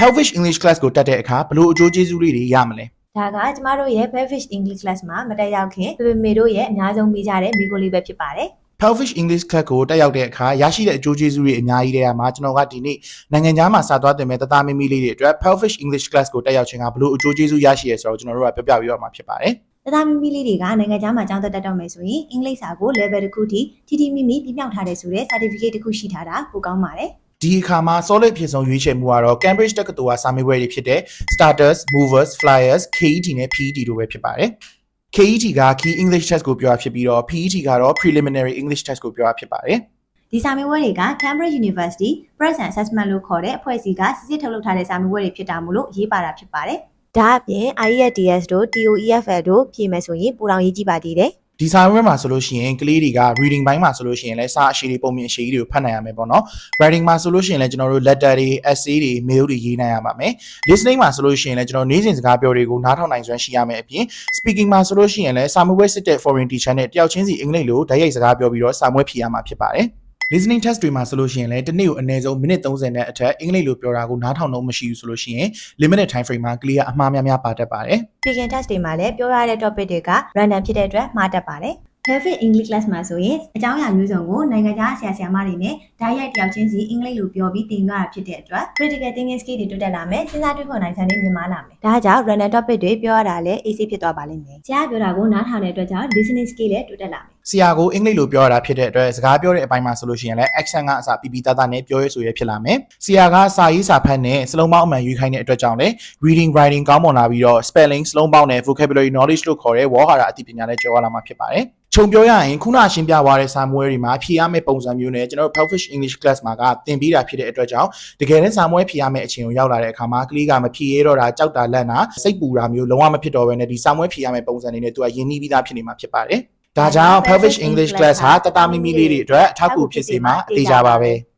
Pelvish English class ကိုတက်တဲ့အခါဘလို့အကျိုးကျေးဇူးလေးတွေရမလဲဒါကကျမတို့ရဲ့ Bavish English class မှာမတက်ရောက်ခင်ပေပေမေတို့ရဲ့အများဆုံးမိကြတဲ့မိကိုလေးပဲဖြစ်ပါတယ် Pelvish English class ကိုတက်ရောက်တဲ့အခါရရှိတဲ့အကျိုးကျေးဇူးတွေအများကြီးတဲ့မှာကျွန်တော်ကဒီနေ့နိုင်ငံခြားမှာစာသွားတင်မဲ့တသားမီမီလေးတွေအတွက် Pelvish English class ကိုတက်ရောက်ခြင်းကဘလို့အကျိုးကျေးဇူးရရှိရဲဆိုတော့ကျွန်တော်တို့ကပြောပြပြီးတော့မှာဖြစ်ပါတယ်။တသားမိမိလေးတွေကနိုင်ငံခြားမှာကျောင်းတက်တက်တော့မယ်ဆိုရင်အင်္ဂလိပ်စာကို level တစ်ခုထိထိထိမိမိပြမြောက်ထားတဲ့ဆိုတဲ့ certificate တစ်ခုရှိထားတာပိုကောင်းပါတယ် ဒီအခါမှာ solid ဖြစ်ဆုံးရွေးချယ်မှုကတော့ Cambridge တက္ကသိုလ်ကစာမေးပွဲတွေဖြစ်တဲ့ Starters, Movers, Flyers, KET နဲ့ PET တို့ပဲဖြစ်ပါတယ် KET က Key English Test ကိုပြောတာဖြစ်ပြီးတော့ PET ကတော့ Preliminary English Test ကိုပြောတာဖြစ်ပါတယ်။ဒီစာမေးပွဲတွေက Cambridge University Present Assessment လို့ခေါ်တဲ့အဖွဲ့အစည်းကစစ်စစ်ထုတ်လုပ်ထားတဲ့စာမေးပွဲတွေဖြစ်တာမို့လို့ရေးပါတာဖြစ်ပါတယ်။ဒါအပြင် IELTS တို့ TOEFL တို့ဖြေမယ်ဆိုရင်ပိုတောင်ရေးကြည့်ပါသေးတယ် ဒီစာမေးပွဲမှာဆိုလို့ရှိရင်ကလေးတွေက reading ဘိုင်းမှာဆိုလို့ရှိရင်လည်းစာအရှိတွေပုံမြင်အရှိတွေကိုဖတ်နိုင်ရမယ်ပေါ့နော် writing မှာဆိုလို့ရှိရင်လည်းကျွန်တော်တို့ letter တွေ essay တွေ mail တွေရေးနိုင်ရပါမယ် listening မှာဆိုလို့ရှိရင်လည်းကျွန်တော်နေ့စဉ်စကားပြောတွေကိုနားထောင်နိုင်စွမ်းရှိရမယ်အပြင် speaking မှာဆိုလို့ရှိရင်လည်းစာမေးပွဲစစ်တဲ့ foreign teacher နဲ့တယောက်ချင်းစီအင်္ဂလိပ်လိုဓာတ်ရိုက်စကားပြောပြီးတော့စာမွေးဖြေရမှာဖြစ်ပါတယ် listening test တွေမှာဆိုလို့ရှိရင်လည်းတစ်နေ့ကိုအနည်းဆုံးမိနစ်30နဲ့အထက်အင်္ဂလိပ်လိုပြောတာကိုနားထောင်တော့မရှိဘူးဆိုလို့ရှိရင် limited time frame မှာ clear အမှားများများပါတတ်ပါတယ်။ Speaking test တွေမှာလည်းပြောရတဲ့ topic တွေက random ဖြစ်တဲ့အတွက်မှားတတ်ပါတယ်။ Perfect English class မှာဆိုရင်အကြောင်းအရာမျိုးစုံကိုနိုင်ငံခြားဆရာဆရာမတွေနဲ့ဓာတ်ရိုက်တယောက်ချင်းစီအင်္ဂလိပ်လိုပြောပြီးသင်ရတာဖြစ်တဲ့အတွက် critical thinking skill တွေတိုးတက်လာမယ်စဉ်းစားတွေးခေါ်နိုင်စွမ်းတွေမြင့်မားလာမယ်ဒါကြောင့် random topic တွေပြောရတာလည်း easy ဖြစ်သွားပါလိမ့်မယ်ဆရာပြောတာကိုနားထောင်တဲ့အတွက်ကြောင့် listening skill လည်းတိုးတက်လာမယ်ဆရာကိုအင်္ဂလိပ်လိုပြောရတာဖြစ်တဲ့အတွက်စကားပြောတဲ့အပိုင်းမှာဆိုလို့ရှိရင်လည်း accent ကအစပီပီသားသားနဲ့ပြောရဲဆိုရဲဖြစ်လာမယ်။ဆရာကစာရေးစာဖတ်နဲ့စလုံးပေါင်းအမှန်ရွေးခိုင်းတဲ့အတွက်ကြောင့်လည်း reading writing ကောင်းမွန်လာပြီးတော့ spelling စလုံးပေါင်းနဲ့ vocabulary knowledge လို့ခေါ်တဲ့ဝေါ်ဟာရအသိပညာလည်းကျော်ရလာမှာဖြစ်ပါတယ်။ခြုံပြောရရင်ခုနရှင်းပြသွားတဲ့စာမွေးတွေမှာဖြေရမယ့်ပုံစံမျိုးနဲ့ကျွန်တော်တို့ Pelfish English class မှာကသင်ပေးတာဖြစ်တဲ့အတွက်ကြောင့်တကယ်တမ်းစာမွေးဖြေရမယ့်အချိန်ကိုရောက်လာတဲ့အခါမှာကလေးကမဖြေရတော့တာကြောက်တာလန့်တာစိတ်ပူတာမျိုးလုံးဝမဖြစ်တော့ဘဲနဲ့ဒီစာမွေးဖြေရမယ့်ပုံစံတွေနဲ့သူကယဉ်နီးပြီးသားဖြစ်နေမှာဖြစ်ပါတယ်။ ဒါကြောင့် Pelvish English class ဟာတတမီမီလေးတွေအတွက်အထောက်အကူဖြစ်စေမှာအသေးကြပါပဲ။